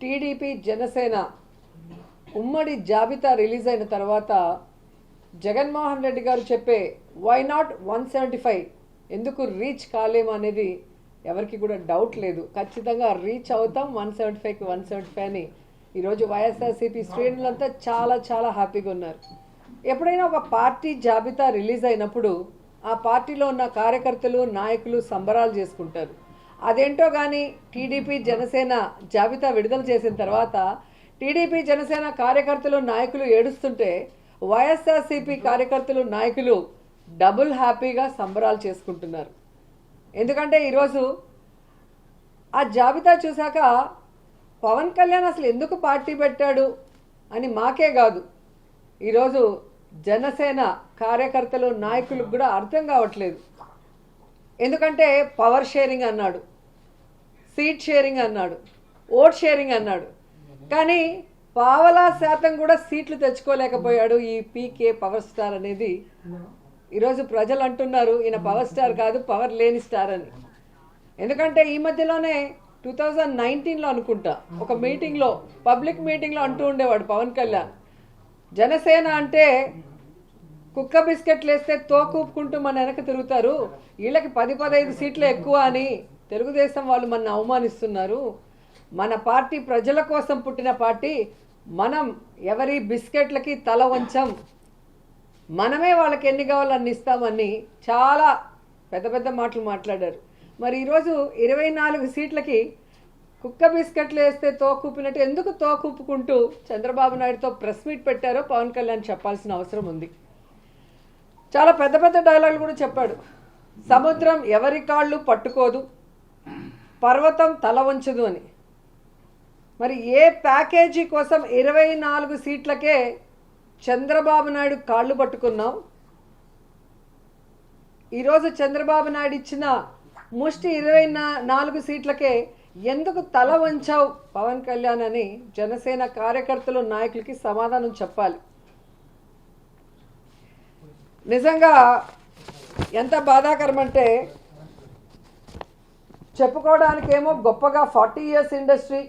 TDP Janasena ఉమ్మడి జాబితా release అయిన తర్వాత జగన్మోహన్ రెడ్డి గారు చెప్పే why not one seventy five ఎందుకు రీచ్ కాలేము? అనేది ఎవరికి కూడా డౌట్ లేదు. ఖచ్చితంగా రీచ్ అవుతాం వన్ సెవెంటీ ఫైవ్కి వన్ సెవెంటీ ఫైవ్ అని. ఈరోజు వైఎస్ఆర్సీపీ శ్రేణులంతా చాలా చాలా హ్యాపీగా ఉన్నారు. ఎప్పుడైనా ఒక పార్టీ జాబితా రిలీజ్ అయినప్పుడు ఆ పార్టీలో ఉన్న కార్యకర్తలు నాయకులు సంబరాలు చేసుకుంటారు. అదేంటో కానీ టీడీపీ జనసేన జాబితా విడుదల చేసిన తర్వాత టీడీపీ జనసేన కార్యకర్తలు నాయకులు ఏడుస్తుంటే వైఎస్ఆర్సీపీ కార్యకర్తలు నాయకులు డబుల్ హ్యాపీగా సంబరాలు చేసుకుంటున్నారు. ఎందుకంటే ఈరోజు ఆ జాబితా చూశాక పవన్ కళ్యాణ్ అసలు ఎందుకు పార్టీ పెట్టాడు అని మాకే కాదు. ఈరోజు జనసేన కార్యకర్తలు నాయకులకు కూడా అర్థం కావట్లేదు. ఎందుకంటే పవర్ షేరింగ్ అన్నాడు. సీట్ షేరింగ్ అన్నాడు ఓట్ షేరింగ్ అన్నాడు. కానీ పావలా శాతం కూడా సీట్లు తెచ్చుకోలేకపోయాడు ఈ పీకే పవర్ స్టార్ అనేది. ఈరోజు ప్రజలు అంటున్నారు ఈయన పవర్ స్టార్ కాదు పవర్ లేని స్టార్ అని. ఎందుకంటే ఈ మధ్యలోనే టూ థౌజండ్ నైన్టీన్లో అనుకుంటా ఒక మీటింగ్లో పబ్లిక్ మీటింగ్లో అంటూ ఉండేవాడు పవన్ కళ్యాణ్. జనసేన అంటే కుక్క బిస్కెట్లు వేస్తే తోకూపుకుంటూ మన వెనక తిరుగుతారు వీళ్ళకి పది పదహైదు సీట్లు ఎక్కువ అని. తెలుగుదేశం వాళ్ళు మన అవమానిస్తున్నారు. మన పార్టీ ప్రజల కోసం పుట్టిన పార్టీ మనం ఎవరి బిస్కెట్లకి తల వంచం మనమే వాళ్ళకి ఎన్ని కావాలో ఇస్తామని చాలా పెద్ద పెద్ద మాటలు మాట్లాడారు. మరి ఈరోజు ఇరవై నాలుగు సీట్లకి కుక్క బిస్కెట్లు వేస్తే తోకూపినట్టు ఎందుకు తోకూపుకుంటూ చంద్రబాబు నాయుడుతో ప్రెస్ మీట్ పెట్టారో పవన్ కళ్యాణ్ చెప్పాల్సిన అవసరం ఉంది. చాలా పెద్ద పెద్ద డైలాగులు కూడా చెప్పాడు. సముద్రం ఎవరి కాళ్ళు పట్టుకోదు. పర్వతం తల వంచదు అని. మరి ఏ ప్యాకేజీ కోసం ఇరవై నాలుగు సీట్లకే చంద్రబాబు నాయుడు కాళ్ళు పట్టుకున్నాం ఈరోజు చంద్రబాబు నాయుడు ఇచ్చిన ముష్టి ఇరవై నాలుగు సీట్లకే ఎందుకు తల వంచావు? పవన్ కళ్యాణ్ అని జనసేన కార్యకర్తలు నాయకులకి సమాధానం చెప్పాలి. నిజంగా ఎంత బాధాకరం అంటే చెప్పుకోవడానికేమో గొప్పగా ఫార్టీ ఇయర్స్ ఇండస్ట్రీ.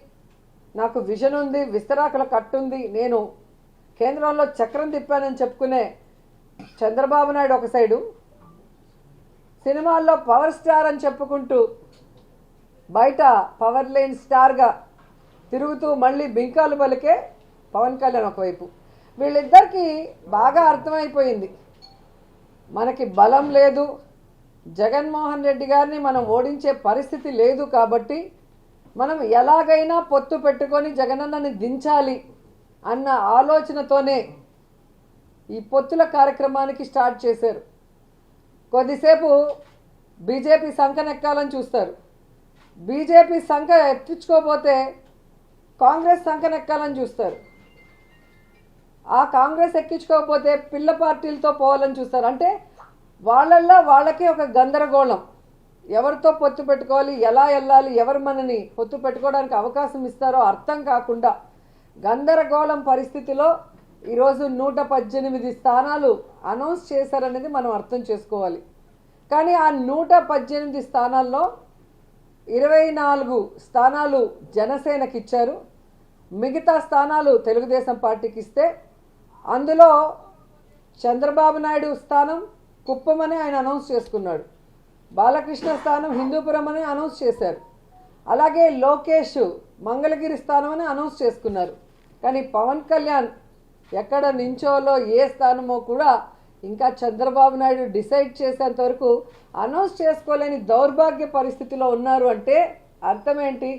నాకు విజన్ ఉంది విస్తరాకుల కట్టుంది. నేను కేంద్రంలో చక్రం తిప్పానని చెప్పుకునే చంద్రబాబు నాయుడు ఒక సైడు సినిమాల్లో పవర్ స్టార్ అని చెప్పుకుంటూ బయట పవర్ లేని స్టార్గా తిరుగుతూ మళ్ళీ బింకాలు పలికే పవన్ కళ్యాణ్ ఒకవైపు. వీళ్ళిద్దరికీ బాగా అర్థమైపోయింది. మనకి బలం లేదు జగన్మోహన్ రెడ్డి గారిని మనం ఓడించే పరిస్థితి లేదు కాబట్టి మనం ఎలాగైనా పొత్తు పెట్టుకొని జగనన్నని దించాలి అన్న ఆలోచనతోనే ఈ పొత్తుల కార్యక్రమానికి స్టార్ట్ చేశారు. కొద్దిసేపు బీజేపీ సంఖనెక్కాలని చూస్తారు. బీజేపీ సంఖ ఎత్తించుకోపోతే కాంగ్రెస్ సంఖనెక్కాలని చూస్తారు. ఆ కాంగ్రెస్ ఎక్కించుకోకపోతే పిల్ల పార్టీలతో పోవాలని చూస్తారు. అంటే వాళ్ళల్లో వాళ్ళకే ఒక గందరగోళం. ఎవరితో పొత్తు పెట్టుకోవాలి ఎలా వెళ్ళాలి ఎవరు మనని పొత్తు పెట్టుకోవడానికి అవకాశం ఇస్తారో అర్థం కాకుండా గందరగోళం పరిస్థితిలో ఈరోజు నూట పద్దెనిమిది స్థానాలు అనౌన్స్ చేశారనేది మనం అర్థం చేసుకోవాలి. కానీ ఆ నూట పద్దెనిమిది స్థానాల్లో ఇరవై నాలుగు స్థానాలు జనసేనకి ఇచ్చారు. మిగతా స్థానాలు తెలుగుదేశం పార్టీకి ఇస్తే అందులో చంద్రబాబు నాయుడు స్థానం కుప్పమని ఆయన అనౌన్స్ చేసుకున్నాడు. బాలకృష్ణ స్థానం హిందూపురం అని అనౌన్స్ చేశారు. అలాగే లోకేష్ మంగళగిరి స్థానం అని అనౌన్స్ చేసుకున్నారు. కానీ పవన్ కళ్యాణ్ ఎక్కడ నించోలో ఏ స్థానమో కూడా ఇంకా చంద్రబాబు నాయుడు డిసైడ్ చేసేంత వరకు అనౌన్స్ చేసుకోలేని దౌర్భాగ్య పరిస్థితిలో ఉన్నారు అంటే అర్థమేంటి?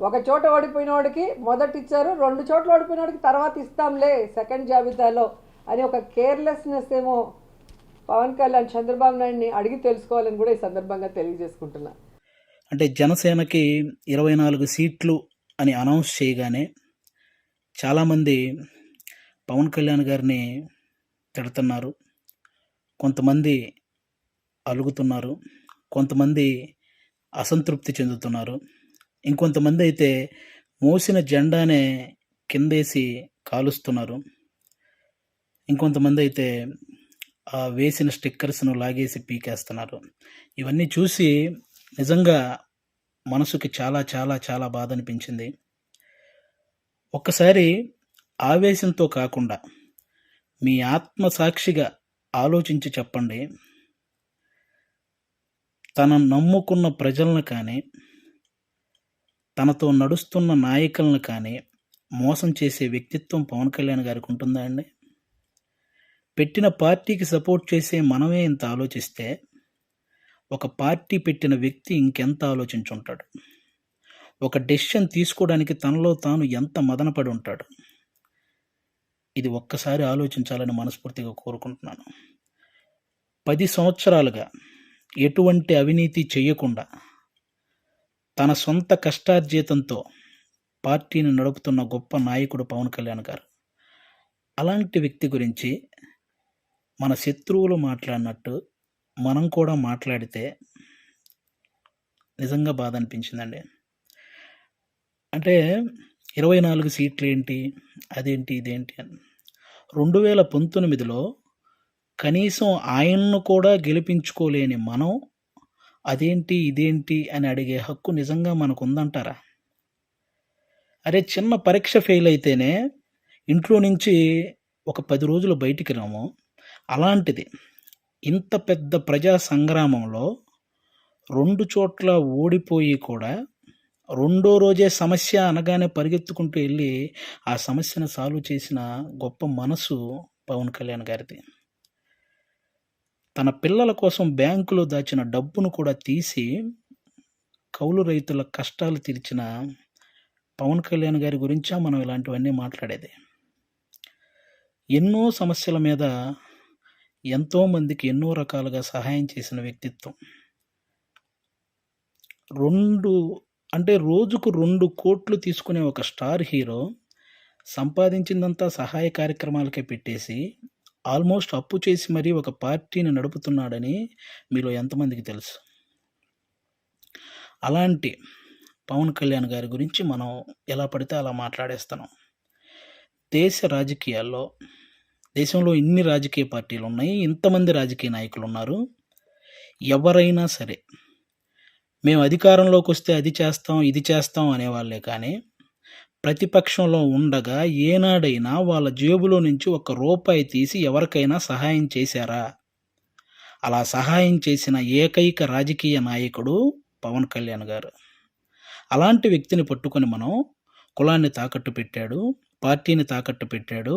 ఒక చోట ఓడిపోయిన వాడికి మొదట ఇచ్చారు రెండు చోట్ల ఓడిపోయిన వాడికి తర్వాత ఇస్తాంలే సెకండ్ జాబితాలో అని ఒక కేర్లెస్నెస్ ఏమో పవన్ కళ్యాణ్ చంద్రబాబు నాయుడిని అడిగి తెలుసుకోవాలని కూడా ఈ సందర్భంగా తెలియజేసుకుంటున్నా. అంటే జనసేనకి ఇరవై నాలుగు సీట్లు అని అనౌన్స్ చేయగానే చాలామంది పవన్ కళ్యాణ్ గారిని తిడుతున్నారు. కొంతమంది అలుగుతున్నారు. కొంతమంది అసంతృప్తి చెందుతున్నారు. ఇంకొంతమంది అయితే మోసిన జెండానే కిందేసి కాలుస్తున్నారు. ఇంకొంతమంది అయితే వేసిన స్టిక్కర్స్ను లాగేసి పీకేస్తున్నారు. ఇవన్నీ చూసి నిజంగా మనసుకి చాలా చాలా చాలా బాధ అనిపించింది ఒక్కసారి ఆవేశంతో కాకుండా మీ ఆత్మసాక్షిగా ఆలోచించి చెప్పండి. తన నమ్ముకున్న ప్రజలను కానీ తనతో నడుస్తున్న నాయకులను కానీ మోసం చేసే వ్యక్తిత్వం పవన్ కళ్యాణ్ గారికి ఉంటుందా అండి? పెట్టిన పార్టీకి సపోర్ట్ చేసే మనమే ఇంత ఆలోచిస్తే ఒక పార్టీ పెట్టిన వ్యక్తి ఇంకెంత ఆలోచించుంటాడు? ఒక డెసిషన్ తీసుకోవడానికి తనలో తాను ఎంత మదనపడి ఉంటాడు? ఇది ఒక్కసారి ఆలోచించాలని మనస్ఫూర్తిగా కోరుకుంటున్నాను. పది సంవత్సరాలుగా ఎటువంటి అవినీతి చేయకుండా తన సొంత కష్టార్జితంతో పార్టీని నడుపుతున్న గొప్ప నాయకుడు పవన్ కళ్యాణ్ గారు. అలాంటి వ్యక్తి గురించి మన శత్రువులు మాట్లాడినట్టు మనం కూడా మాట్లాడితే నిజంగా బాధ అనిపించిందండి. అంటే ఇరవై నాలుగు సీట్లు ఏంటి అదేంటి ఇదేంటి అని. రెండు వేల పంతొమ్మిదిలో కనీసం ఆయన్ను కూడా గెలిపించుకోలేని మనం అదేంటి ఇదేంటి అని అడిగే హక్కు నిజంగా మనకు ఉందంటారా అరే చిన్న పరీక్ష ఫెయిల్ అయితేనే ఇంట్లో నుంచి ఒక పది రోజులు బయటికి రాము. అలాంటిది ఇంత పెద్ద ప్రజా సంగ్రామంలో రెండు చోట్ల ఓడిపోయి కూడా రెండో రోజే సమస్య అనగానే పరిగెత్తుకుంటూ వెళ్ళి ఆ సమస్యను సాల్వ్ చేసిన గొప్ప మనసు పవన్ కళ్యాణ్ గారిది. తన పిల్లల కోసం బ్యాంకులో దాచిన డబ్బును కూడా తీసి కౌలు రైతుల కష్టాలు తీర్చిన పవన్ కళ్యాణ్ గారి గురించా మనం ఇలాంటివన్నీ మాట్లాడేది. ఎన్నో సమస్యల మీద ఎంతోమందికి ఎన్నో రకాలుగా సహాయం చేసిన వ్యక్తిత్వం. రెండు అంటే రోజుకు రెండు కోట్లు తీసుకునే ఒక స్టార్ హీరో సంపాదించిందంతా సహాయ కార్యక్రమాలకే పెట్టేసి ఆల్మోస్ట్ అప్పు చేసి మరీ ఒక పార్టీని నడుపుతున్నాడని మీలో ఎంతమందికి తెలుసు? అలాంటి పవన్ కళ్యాణ్ గారి గురించి మనం ఎలా పడితే అలా మాట్లాడేస్తున్నాం. దేశ రాజకీయాల్లో దేశంలో ఇన్ని రాజకీయ పార్టీలు ఉన్నాయి ఇంతమంది రాజకీయ నాయకులు ఉన్నారు. ఎవరైనా సరే మేము అధికారంలోకి వస్తే అది చేస్తాం ఇది చేస్తాం అనేవాళ్ళే కానీ ప్రతిపక్షంలో ఉండగా ఏనాడైనా వాళ్ళ జేబులో నుంచి ఒక రూపాయి తీసి ఎవరికైనా సహాయం చేశారా? అలా సహాయం చేసిన ఏకైక రాజకీయ నాయకుడు పవన్ కళ్యాణ్ గారు. అలాంటి వ్యక్తిని పట్టుకొని మనం కులాన్ని తాకట్టు పెట్టాడు పార్టీని తాకట్టు పెట్టాడు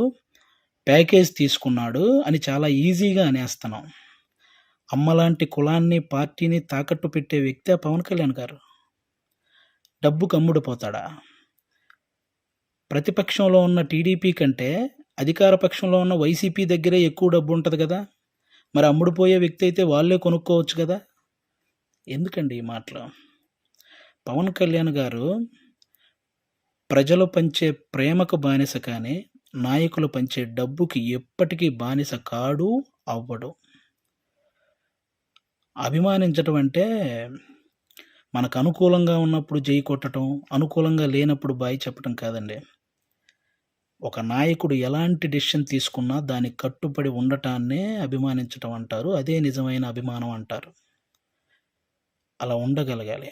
ప్యాకేజ్ తీసుకున్నాడు అని చాలా ఈజీగా అనేస్తున్నాం. అమ్మలాంటి కులాన్ని పార్టీని తాకట్టు పెట్టే వ్యక్తే పవన్ కళ్యాణ్ గారు. డబ్బుకు అమ్ముడుపోతాడా ప్రతిపక్షంలో ఉన్న టీడీపీ కంటే అధికార పక్షంలో ఉన్న వైసీపీ దగ్గరే ఎక్కువ డబ్బు ఉంటుంది కదా? మరి అమ్ముడుపోయే వ్యక్తి అయితే వాళ్ళే కొనుక్కోవచ్చు కదా? ఎందుకండి ఈ మాటలు? పవన్ కళ్యాణ్ గారు ప్రజలు పంచే ప్రేమకు బానిస కానీ నాయకులు పంచే డబ్బుకి ఎప్పటికీ బానిస కాడు అవ్వడు. అభిమానించటం అంటే మనకు అనుకూలంగా ఉన్నప్పుడు జై కొట్టడం అనుకూలంగా లేనప్పుడు బాయి చెప్పడం కాదండి. ఒక నాయకుడు ఎలాంటి డెసిషన్ తీసుకున్నా దానికి కట్టుబడి ఉండటాన్నే అభిమానించటం అంటారు. అదే నిజమైన అభిమానం అంటారు. అలా ఉండగలగాలి.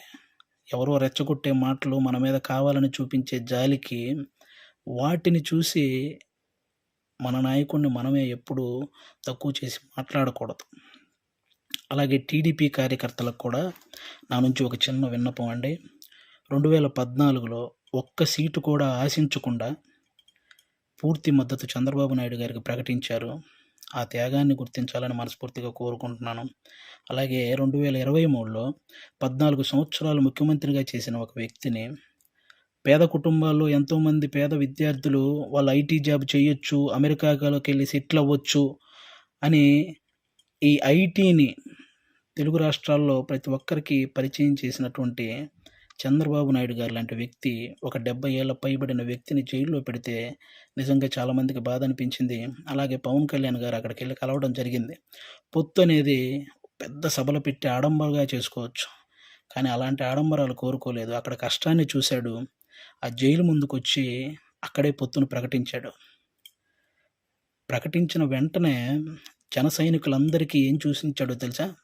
ఎవరో రెచ్చగొట్టే మాటలు మన మీద కావాలని చూపించే జాలికి వాటిని చూసి మన నాయకుడిని మనమే ఎప్పుడు తక్కువ చేసి మాట్లాడకూడదు. అలాగే టీడీపీ కార్యకర్తలకు కూడా నా నుంచి ఒక చిన్న విన్నపం అండి. రెండు వేల పద్నాలుగులో ఒక్క సీటు కూడా ఆశించకుండా పూర్తి మద్దతు చంద్రబాబు నాయుడు గారికి ప్రకటించారు. ఆ త్యాగాన్ని గుర్తించాలని మనస్ఫూర్తిగా కోరుకుంటున్నాను. అలాగే రెండు వేల ఇరవై మూడులో పద్నాలుగు సంవత్సరాలు ముఖ్యమంత్రిగా చేసిన ఒక వ్యక్తిని పేద కుటుంబాల్లో ఎంతోమంది పేద విద్యార్థులు వాళ్ళు ఐటీ జాబ్ చేయొచ్చు అమెరికాలోకి వెళ్ళి సెటిల్ అవ్వచ్చు అని ఈ ఐటీని తెలుగు రాష్ట్రాల్లో ప్రతి ఒక్కరికి పరిచయం చేసినటువంటి చంద్రబాబు నాయుడు గారు లాంటి వ్యక్తి ఒక డెబ్బై ఏళ్ళ పైబడిన వ్యక్తిని జైల్లో పెడితే నిజంగా చాలామందికి బాధ అనిపించింది. అలాగే పవన్ కళ్యాణ్ గారు అక్కడికి వెళ్ళి కలవడం జరిగింది. పొత్తు అనేది పెద్ద సభలు పెట్టి ఆడంబరగా చేసుకోవచ్చు. కానీ అలాంటి ఆడంబరాలు కోరుకోలేదు. అక్కడ కష్టాన్ని చూశాడు. ఆ జైలు ముందుకొచ్చి అక్కడే పొత్తును ప్రకటించాడు. ప్రకటించిన వెంటనే జన సైనికులందరికీ ఏం చూసించాడో తెలుసా?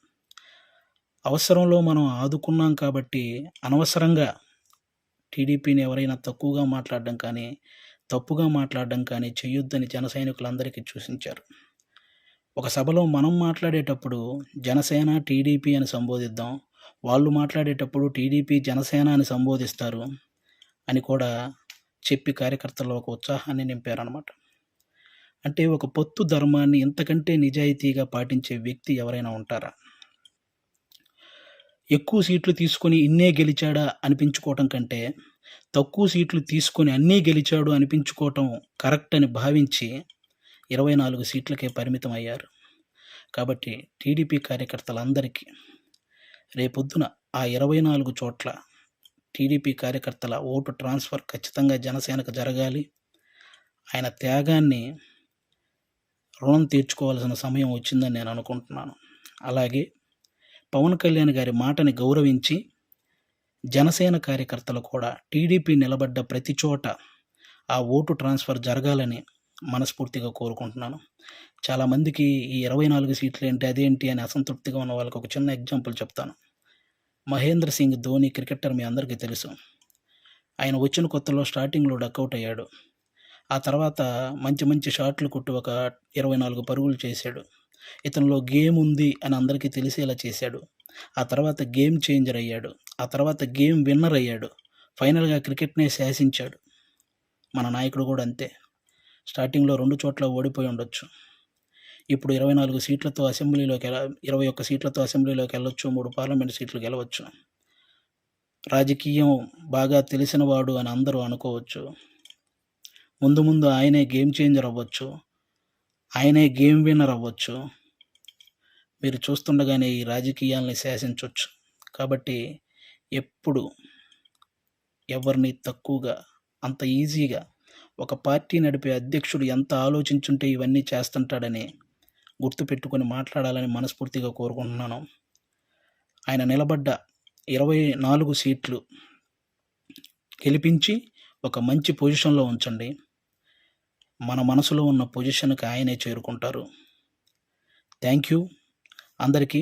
అవసరంలో మనం ఆదుకున్నాం కాబట్టి అనవసరంగా టీడీపీని ఎవరైనా తక్కువగా మాట్లాడడం కానీ తప్పుగా మాట్లాడడం కానీ చేయొద్దని జన సైనికులందరికీ సూచించారు ఒక సభలో మనం మాట్లాడేటప్పుడు జనసేన టీడీపీ అని సంబోధిద్దాం. వాళ్ళు మాట్లాడేటప్పుడు టీడీపీ జనసేన అని సంబోధిస్తారు. అని కూడా చెప్పి కార్యకర్తల్లో ఒక ఉత్సాహాన్ని నింపారనమాట అంటే ఒక పొత్తు ధర్మాన్ని ఇంతకంటే నిజాయితీగా పాటించే వ్యక్తి ఎవరైనా ఉంటారా? ఎక్కువ సీట్లు తీసుకొని ఇన్నే గెలిచాడా అనిపించుకోవటం కంటే తక్కువ సీట్లు తీసుకొని అన్నీ గెలిచాడు అనిపించుకోవటం కరెక్ట్ అని భావించి ఇరవై నాలుగు సీట్లకే పరిమితం అయ్యారు. కాబట్టి టీడీపీ కార్యకర్తలందరికీ రేపొద్దున ఆ ఇరవై నాలుగు చోట్ల టీడీపీ కార్యకర్తల ఓటు ట్రాన్స్ఫర్ ఖచ్చితంగా జనసేనకు జరగాలి. ఆయన త్యాగాన్ని రుణం తీర్చుకోవాల్సిన సమయం వచ్చిందని నేను అనుకుంటున్నాను. అలాగే పవన్ కళ్యాణ్ గారి మాటని గౌరవించి జనసేన కార్యకర్తలు కూడా టీడీపీ నిలబడ్డ ప్రతి చోట ఆ ఓటు ట్రాన్స్ఫర్ జరగాలని మనస్ఫూర్తిగా కోరుకుంటున్నాను. చాలామందికి ఈ ఇరవై నాలుగు సీట్లు ఏంటి అదేంటి అని అసంతృప్తిగా ఉన్న వాళ్ళకి ఒక చిన్న ఎగ్జాంపుల్ చెప్తాను. మహేంద్ర సింగ్ ధోని క్రికెటర్ మీ అందరికీ తెలుసు. ఆయన వచ్చిన కొత్తలో స్టార్టింగ్లో డక్అవుట్ అయ్యాడు. ఆ తర్వాత మంచి మంచి షాట్లు కొట్టి ఒక ఇరవై నాలుగు పరుగులు చేశాడు. ఇతనిలో గేమ్ ఉంది అని అందరికీ తెలిసేలా చేశాడు. ఆ తర్వాత గేమ్ చేంజర్ అయ్యాడు. ఆ తర్వాత గేమ్ విన్నర్ అయ్యాడు. ఫైనల్గా క్రికెట్నే శాసించాడు. మన నాయకుడు కూడా అంతే. స్టార్టింగ్లో రెండు చోట్ల ఓడిపోయి ఉండొచ్చు. ఇప్పుడు ఇరవై నాలుగు సీట్లతో అసెంబ్లీలోకి వెళ్ళ ఇరవై ఒక్క సీట్లతో అసెంబ్లీలోకి వెళ్ళొచ్చు మూడు పార్లమెంట్ సీట్లు గెలవచ్చు. రాజకీయం బాగా తెలిసినవాడు అని అందరూ అనుకోవచ్చు. ముందు ముందు ఆయనే గేమ్ చేంజర్ అవ్వచ్చు. ఆయనే గేమ్ విన్నర్ అవ్వచ్చు. మీరు చూస్తుండగానే ఈ రాజకీయాల్ని శాసించవచ్చు కాబట్టి ఎప్పుడు ఎవరిని తక్కువగా అంత ఈజీగా ఒక పార్టీ నడిపే అధ్యక్షుడు ఎంత ఆలోచించుంటే ఇవన్నీ చేస్తుంటాడని గుర్తుపెట్టుకొని మాట్లాడాలని మనస్ఫూర్తిగా కోరుకుంటున్నాను. ఆయన నిలబడ్డ ఇరవై నాలుగు సీట్లు గెలిపించి ఒక మంచి పొజిషన్లో ఉంచండి. మన మనసులో ఉన్న పొజిషన్కి ఆయనే చేరుకుంటారు. Thank you. అందరికీ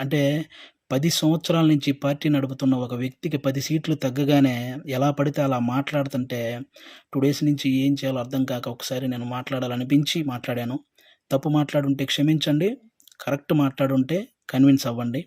అంటే పది సంవత్సరాల నుంచి పార్టీ నడుపుతున్న ఒక వ్యక్తికి పది సీట్లు తగ్గగానే ఎలా పడితే అలా మాట్లాడుతుంటే టూ డేస్ నుంచి ఏం చేయాలో అర్థం కాక ఒకసారి నేను మాట్లాడాలనిపించి మాట్లాడాను. తప్పు మాట్లాడుంటే క్షమించండి కరెక్ట్ మాట్లాడుంటే కన్విన్స్ అవ్వండి.